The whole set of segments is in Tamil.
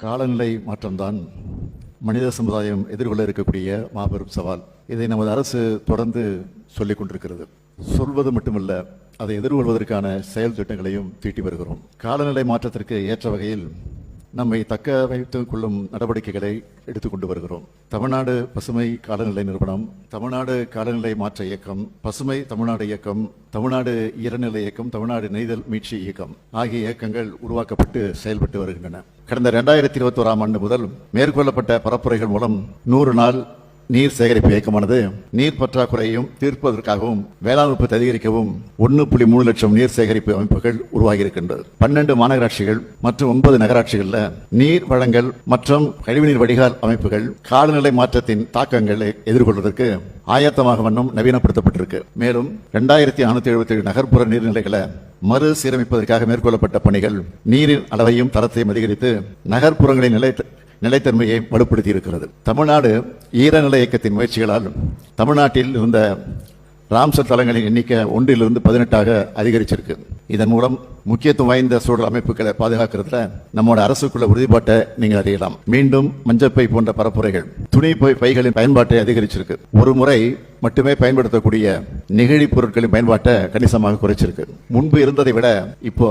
காலநிலை மாற்றம்தான் மனித சமுதாயம் எதிர்கொள்ள இருக்கக்கூடிய மாபெரும் சவால். இதை நமது அரசு தொடர்ந்து சொல்லிக் கொண்டிருக்கிறது. சொல்வது மட்டுமல்ல அதை எதிர்கொள்வதற்கான செயல் திட்டங்களையும் தீட்டி வருகிறோம். காலநிலை மாற்றத்திற்கு ஏற்ற வகையில் நம்மை தக்க வைத்துக் கொள்ளும் நடவடிக்கைகளை எடுத்துக்கொண்டு வருகிறோம். தமிழ்நாடு பசுமை காலநிலை நிறுவனம் தமிழ்நாடு காலநிலை மாற்ற இயக்கம் பசுமை தமிழ்நாடு இயக்கம் தமிழ்நாடு ஈரநிலை இயக்கம் தமிழ்நாடு நெய்தல் மீட்சி இயக்கம் ஆகிய இயக்கங்கள் உருவாக்கப்பட்டு செயல்பட்டு வருகின்றன. கடந்த இரண்டாயிரத்தி இருபத்தோராம் ஆண்டு முதல் மேற்கொள்ளப்பட்ட பரப்புரைகள் மூலம் நூறு நாள் நீர் சேகரிப்பு இயக்கமானது நீர் பற்றாக்குறையையும் தீர்ப்பதற்காகவும் வேளாண் உற்பத்தி அதிகரிக்கவும் ஒன்று புள்ளி மூணு லட்சம் நீர் சேகரிப்பு அமைப்புகள் உருவாகி இருக்கின்றது பன்னெண்டு மாநகராட்சிகள் மற்றும் ஒன்பது நகராட்சிகளில் நீர் வழங்கல் மற்றும் கழிவுநீர் வடிகால் அமைப்புகள் காலநிலை மாற்றத்தின் தாக்கங்களை எதிர்கொள்வதற்கு ஆயத்தமாக வண்ணம் நவீனப்படுத்தப்பட்டிருக்கு. மேலும் இரண்டாயிரத்தி நானூத்தி எழுபத்தி ஏழு நகர்ப்புற நீர்நிலைகளை மறு சீரமைப்பதற்காக மேற்கொள்ளப்பட்ட பணிகள் நீரின் அளவையும் தரத்தையும் அதிகரித்து நகர்ப்புறங்களின் நிலை நிலைத்தன்மையை வலுப்படுத்தி இருக்கிறது தமிழ்நாடு ஈரநிலை இயக்கத்தின் முயற்சிகளால் தமிழ்நாட்டில் இருந்த ராம்சர் தலங்களின் எண்ணிக்கை ஒன்றிலிருந்து பதினெட்டாக அதிகரிச்சிருக்கு. இதன் மூலம் முக்கியத்துவம் வாய்ந்த சூழல் அமைப்புகளை பாதுகாக்கிறதுல நம்மோட அரசுக்குள்ள உறுதிப்பாட்டை நீங்க அறியலாம். மீண்டும் மஞ்சப்பை போன்ற பரப்புரைகள் துணி பை பைகளின் பயன்பாட்டை அதிகரிச்சிருக்கு. ஒரு முறை மட்டுமே பயன்படுத்தக்கூடிய நெகிழி பொருட்களின் பயன்பாட்டை கணிசமாக குறைச்சிருக்கு. முன்பு இருந்ததை விட இப்போ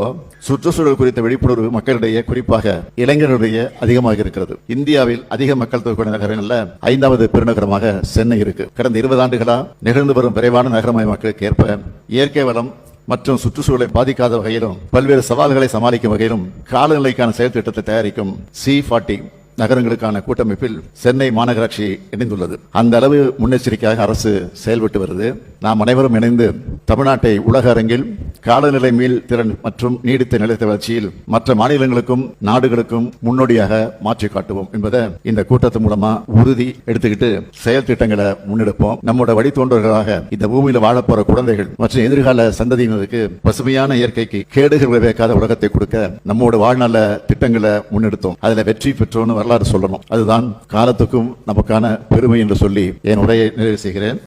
சுற்றுச்சூழல் குறித்த விழிப்புணர்வு மக்களிடையே குறிப்பாக இளைஞர்களிடையே அதிகமாக இருக்கிறது. இந்தியாவில் அதிக மக்கள் தொகை கொண்ட நகரங்களில் ஐந்தாவது பெருநகரமாக சென்னை இருக்கு. கடந்த இருபது ஆண்டுகளா நிகழ்ந்து வரும் விரைவான நகரமயமாக்கலுக்கு ஏற்ப இயற்கை வளம் மற்றும் சுற்றுச்சூழலை பாதிக்காத வகையிலும் பல்வேறு சவால்களை சமாளிக்கும் வகையிலும் காலநிலைக்கான செயல் திட்டத்தை தயாரிக்கும் சி ஃபார்ட்டி நகரங்களுக்கான கூட்டமைப்பில் சென்னை மாநகராட்சி இணைந்துள்ளது. அந்த அளவு முன்னெச்சரிக்கையாக அரசு செயல்பட்டு வருது. நாம் அனைவரும் இணைந்து தமிழ்நாட்டை உலக அரங்கில் காலநிலை மீள் திறன் மற்றும் நீடித்த நிலைத்த வளர்ச்சியில் மற்ற மாநிலங்களுக்கும் நாடுகளுக்கும் முன்னோடியாக மாற்றி காட்டுவோம் என்பதை இந்த கூட்டத்து மூலமா உறுதி எடுத்துக்கிட்டு செயல் திட்டங்களை முன்னெடுப்போம். நம்மோட வழித்தோன்றர்களாக இந்த பூமியில வாழப்போற குழந்தைகள் மற்றும் எதிர்கால சந்ததியினருக்கு பசுமையான இயற்கைக்கு கேடுகள் விளைவிக்காத உலகத்தை கொடுக்க நம்மோட வாழ்நாள திட்டங்களை முன்னெடுத்தோம். அதுல வெற்றி பெற்றோன்னு வரலாறு சொல்லணும். அதுதான் காலத்துக்கும் நமக்கான பெருமை என்று சொல்லி என் உரையை நிறைவு செய்கிறேன்.